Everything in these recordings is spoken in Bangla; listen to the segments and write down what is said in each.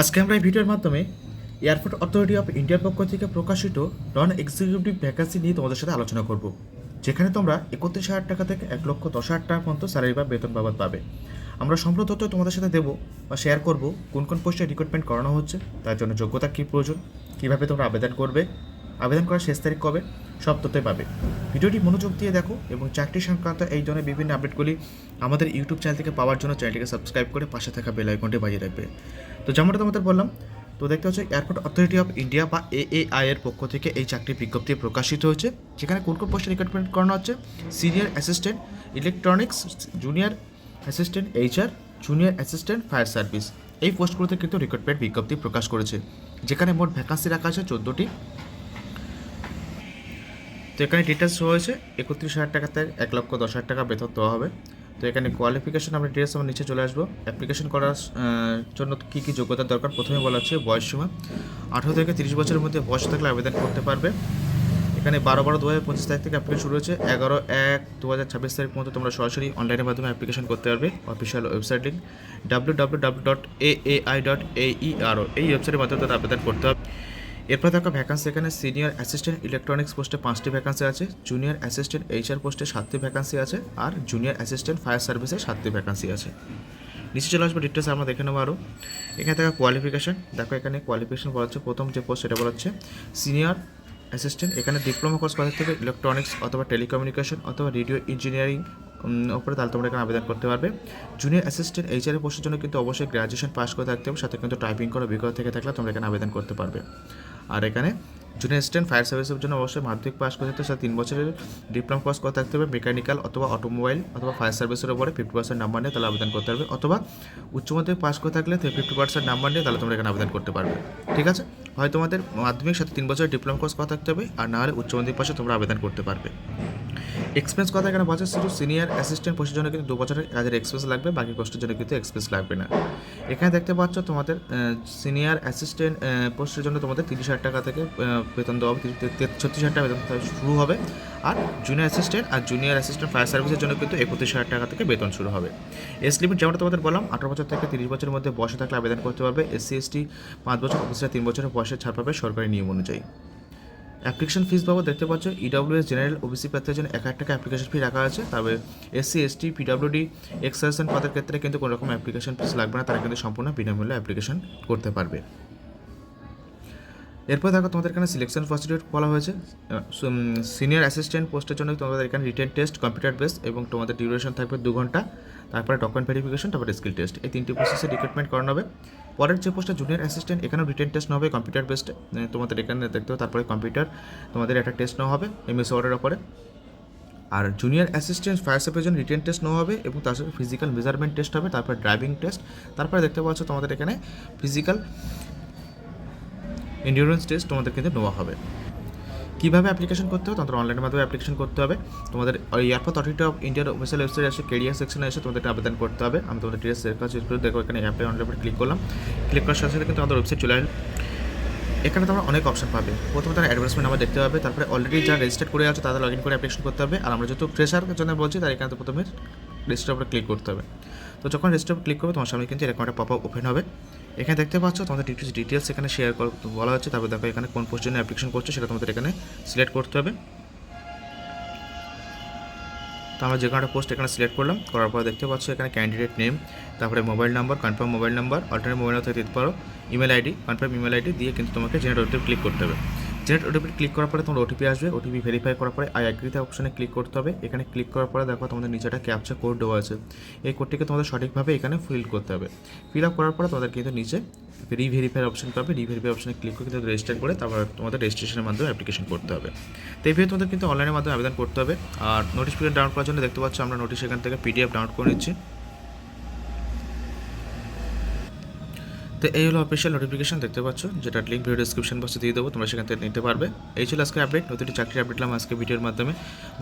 আজকে আমরা এই ভিডিওর মাধ্যমে এয়ারপোর্ট অথরিটি অফ ইন্ডিয়ার পক্ষ থেকে প্রকাশিত নন এক্সিকিউটিভ ভ্যাকান্সি নিয়ে তোমাদের সাথে আলোচনা করব, যেখানে তোমরা একত্রিশ হাজার টাকা থেকে এক লক্ষ দশ হাজার টাকা পর্যন্ত স্যালারি বা বেতন বাবদ পাবে। আমরা সম্পূর্ণ তথ্য তোমাদের সাথে দেবো বা শেয়ার করব, কোন কোন পোস্টে রিক্রুটমেন্ট করানো হচ্ছে, তার জন্য যোগ্যতা কী প্রয়োজন, কীভাবে তোমরা আবেদন করবে আবেদন করার শেষ তারিখ কবে? সব তথ্যই পাবে। ভিডিওটি মনোযোগ দিয়ে দেখো এবং চাকরি সংক্রান্ত এই ধরনের বিভিন্ন আপডেটগুলি আমাদের ইউটিউব চ্যানেল থেকে পাওয়ার জন্য চ্যানেলটিকে সাবস্ক্রাইব করে পাশে থাকা বেল আইকনটি বাজিয়ে রাখবে। তো যেমনটা তোমাদের বললাম, তো দেখতে হচ্ছে এয়ারপোর্ট অথরিটি অফ ইন্ডিয়া বা এএআই এর পক্ষ থেকে এই চাকরি বিজ্ঞপ্তি প্রকাশিত হয়েছে, যেখানে কোন কোন পোস্টে রিক্রুটমেন্ট করানো হচ্ছে? Senior assistant, electronics, junior assistant, HR, junior assistant, fire service. এই পোস্টগুলোতে কিন্তু রিক্রুটমেন্ট বিজ্ঞপ্তি প্রকাশ করেছে, যেখানে মোট ভ্যাকান্সি রাখা আছে চোদ্দোটি। তো এখানে ডিটেলস হয়েছে একত্রিশ হাজার টাকাতে এক লক্ষ দশ হাজার টাকা বেতন দেওয়া হবে। তো এখানে কোয়ালিফিকেশন আমরা ডিটেলস আমার নিচে চলে আসব। অ্যাপ্লিকেশন করার জন্য কী কী যোগ্যতার দরকার প্রথমে বলা হচ্ছে বয়স সীমা। আঠারো থেকে তিরিশ বছরের মধ্যে বয়স থাকলে আবেদন করতে পারবে। এখানে বারো বারো দু হাজার পঁচিশ তারিখ থেকে অ্যাপ্লিকেশন শুরু হয়েছে। এগারো এক দু হাজার ছাব্বিশ তারিখ পর্যন্ত তোমরা সরাসরি অনলাইনের মাধ্যমে অ্যাপ্লিকেশন করতে পারবে official website link W W W dot A I dot A E R এই ওয়েবসাইটের মাধ্যমে তাদের আবেদন করতে হবে। এরপর থাকা ভ্যাকান্সি এখানে সিনিয়র অ্যাসিস্ট্যান্ট ইলেকট্রনিক্স পোস্টে পাঁচটি ভ্যাকান্সি আছে জুনিয়র অ্যাসিস্ট্যান্ট এইচআর পোস্টে সাতটি ভ্যাকান্সি আছে আর জুনিয়র অ্যাসিস্ট্যান্ট ফায়ার সার্ভিসে সাতটি ভ্যাকান্সি আছে। নিচে চলে আসব ডিটেলস আমরা দেখে নেব আরও এখানে থাকা কোয়ালিফিকেশন দেখো এখানে কোয়ালিফিকেশন বলা হচ্ছে, প্রথম যে পোস্ট সেটা বলা হচ্ছে সিনিয়র অ্যাসিস্ট্যান্ট এখানে ডিপ্লোমা কোর্স করা থেকে ইলেকট্রনিক্স অথবা টেলিকমিউনিকেশন অথবা রেডিও ইঞ্জিনিয়ারিং উপরে তাহলে তোমরা এখানে আবেদন করতে পারবে। জুনিয়র অ্যাসিস্ট্যান্ট এইচআর পোস্টের জন্য কিন্তু অবশ্যই গ্র্যাজুয়েশন পাস করে থাকতে হবে, সাথে কিন্তু টাইপিং করা অভিজ্ঞতা থেকে থাকলে তোমরা এখানে আবেদন করতে পারবে। আর এখানে জুনিয়র অ্যাসিস্ট্যান্ট ফায়ার সার্ভিসের জন্য অবশ্যই মাধ্যমিক পাস করতে হবে। তিন বছরের ডিপ্লোমা কোর্স করে থাকতে হবে। মেকানিক্যাল অথবা অটোমোবাইল অথবা ফায়ার সার্ভিসের উপরে ফিফটি পার্সেন্ট নাম্বার নিয়ে তাহলে আবেদন করতে পারবে। অথবা উচ্চ মাধ্যমিক পাস করে থাকলে ফিফটি পার্সেন্ট নাম্বার নিয়ে তাহলে তোমরা এখানে আবেদন করতে পারবে। ঠিক আছে? হয় তোমাদের মাধ্যমিক, সাথে তিন বছরের ডিপ্লোমা কোর্স করা থাকতে হবে। আর না হলে উচ্চ মাধ্যমিক পাশে তোমরা আবেদন করতে পারবে। এক্সপিরিয়েন্স কথা এখানে বলছে, শুধু সিনিয়র অ্যাসিস্ট্যান্ট পোস্টের জন্য কিন্তু দু বছরের কাজের এক্সপিরিয়েন্স লাগবে, বাকি পোস্টের জন্য কিন্তু এক্সপিরিয়েন্স লাগবে না। এখানে দেখতে পাচ্ছ তোমাদের সিনিয়র অ্যাসিস্ট্যান্ট পোস্টের জন্য তোমাদের তিরিশ হাজার টাকা থেকে বেতন দেওয়া হবে ছত্রিশ হাজার টাকা বেতন শুরু হবে। আর জুনিয়র অ্যাসিস্ট্যান্ট আর জুনিয়র অ্যাসিস্ট্যান্ট ফায়ার সার্ভিসের জন্য কিন্তু একত্রিশ হাজার টাকা থেকে বেতন শুরু হবে। এস লিমিট যেমনটা তোমাদের বললাম, আঠারো বছর থেকে তিরিশ বছরের মধ্যে বয়সে থাকলে আবেদন করতে পারবে, এসসি, এসটি পাঁচ বছর অফিসরা তিন বছরের বয়সে ছাড় পাবে সরকারি নিয়ম অনুযায়ী। অ্যাপ্লিকেশন ফিস বাবদ দেখতে পাচ্ছ ইডব্লিউএস জেনারেল ও ওবিসি প্রার্থীর জন্য এক হাজার টাকা অ্যাপ্লিকেশন ফি রাখা আছে। তবে এসসি এসটি পিডব্লিউডি এক্সারশন পদের ক্ষেত্রে কিন্তু কোনো রকম অ্যাপ্লিকেশন ফিস লাগবে না, তারা কিন্তু সম্পূর্ণ বিনামূল্যে অ্যাপ্লিকেশন করতে পারবে। এরপর দেখো তোমাদের এখানে সিলেকশন প্রসিডিউর বলা হয়েছে। সিনিয়র অ্যাসিস্ট্যান্ট পোস্টের জন্য তোমাদের এখানে রিটেন টেস্ট কম্পিউটার বেস এবং তোমাদের ডিউরেশন থাকবে দু ঘণ্টা। তারপরে ডকুমেন্ট ভেরিফিকেশন তারপরে স্কিল টেস্ট এই তিনটি প্রসেসে রিক্রুটমেন্ট করানো হবে। পরের যে পোস্টটা জুনিয়র অ্যাসিস্ট্যান্ট এখানেও রিটেন টেস্ট নেওয়া হবে কম্পিউটার বেসড তোমাদের এখানে দেখতে হবে, তারপরে কম্পিউটার তোমাদের একটা টেস্ট নেওয়া হবে এমএস ওয়ার্ডের ওপরে। আর জুনিয়র অ্যাসিস্ট্যান্ট ফায়ার সার্ভিসের জন্য রিটেন টেস্ট নেওয়া হবে এবং তার সাথে ফিজিক্যাল মেজারমেন্ট টেস্ট হবে, তারপর ড্রাইভিং টেস্ট তারপরে দেখতে পাচ্ছ তোমাদের এখানে ফিজিক্যাল এন্ডিউরেন্স টেস্ট তোমাদের কিন্তু নেওয়া হবে। কীভাবে অ্যাপ্লিকেশন করতে হবে? তোমাদের অনলাইনের মাধ্যমে অ্যাপ্লিকেশন করতে হবে। তোমাদের এয়ারপোর্ট অথরিটি অফ ইন্ডিয়ার অফিসিয়াল ওয়েবসাইট এসে কেরিয়ার সেকশনে এসে তোমাদের আবেদন করতে হবে। আমি তোমাদের ডিটেলস কাছে করে দেখো, এখানে অ্যাপ্লাই অনলাইন ক্লিক করলাম। ক্লিক করার সাথে সাথে কিন্তু আমাদের ওয়েবসাইট চলে আসবে। এখানে তোমরা অনেক অপশন পাবে। প্রথমে তারা অ্যাডভার্টাইজমেন্ট আমরা দেখতে পাবে তারপরে অলরেডি যারা রেজিস্টার করে আছে, তাদের লগ ইন করে অ্যাপ্লিকেশন করতে হবে। আর আমরা যেহেতু ফ্রেশার জন্য বলছি, তার এখানে প্রথমে রেজিস্টার উপরে ক্লিক করতে হবে। তো যখন রেজিস্টার ক্লিক করবে, তোমার সামনে কিন্তু এরকম একটা পপ আপ ওপেন হবে। এখানে দেখতে পাচ্ছ, তোমাদের ডিটেলস ডিটেলস এখানে শেয়ার কর বলা হচ্ছে। তারপর দেখো এখানে কোন পোস্টের জন্য অ্যাপ্লিকেশন করছ, সেটা তোমাদের এখানে সিলেক্ট করতে হবে। তো আমরা যে কোনো পোস্ট এখানে সিলেক্ট করলাম। করার পর দেখতে পাচ্ছ এখানে ক্যান্ডিডেট নেম তারপরে mobile number confirm mobile number alternate mobile number থেকে দিতে পারো। Email ID confirm email ID দিয়ে কিন্তু তোমাকে জেনারেট ক্লিক করতে হবে। জেনারেট ওটিপি ক্লিক করার পরে তোমার ওটিপি আসবে। ওটিপি ভেরিফাই করার পরে আই অ্যাগ্রিতে অপশনে ক্লিক করতে হবে। এখানে ক্লিক করার পরে দেখো তোমাদের নিচে একটা ক্যাপচা কোড দেওয়া আছে। এই কোডটিকে তোমাদের সঠিকভাবে এখানে ফিল করতে হবে। ফিল আপ করার পরে তোমাদের কিন্তু নিচে রিভেরিফাই অপশন পাবে। রিভেরিফাই অপশনে ক্লিক করে কিন্তু রেজিস্টার করে তারপর তোমাদের রেজিস্ট্রেশনের মাধ্যমে অ্যাপ্লিকেশন করতে হবে। তো এইভাবে তোমাদের কিন্তু অনলাইনের মাধ্যমে আবেদন করতে হবে। আর নোটিশ পিরিয়ড ডাউনলোড করার জন্য দেখতে পাচ্ছ আমরা নোটিশ এখান থেকে পিডিএফ ডাউনলোড করে নিচ্ছি। তো এই হলো অফিসিয়াল নোটিফিকেশন দেখতে পাচ্ছ? যেটা লিঙ্ক ভিডিও ডিসক্রিপশন বক্সে দিয়ে দেবো, তোমরা সেখান থেকে নিতে পারবে। এই ছিল আজকে আপডেট নতুন চাকরির আপডেট দিলাম আজকে ভিডিওর মাধ্যমে।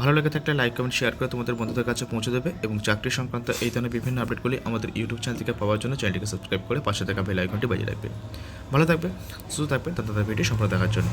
ভালো লেগে থাকলে লাইক কমেন্ট শেয়ার করে তোমাদের বন্ধুদের কাছে পৌঁছে দেবে এবং চাকরি সংক্রান্ত এই ধরনের বিভিন্ন আপডেটগুলি আমাদের ইউটিউব চ্যানেল থেকে পাওয়ার জন্য চ্যানেলটিকে সাবস্ক্রাইব করে পাশে থাকা বেল আইকনটি বাজিয়ে রাখবে। ভালো থাকবে, সুস্থ থাকবে তাদের ভিডিও সম্পূর্ণ দেখার জন্য।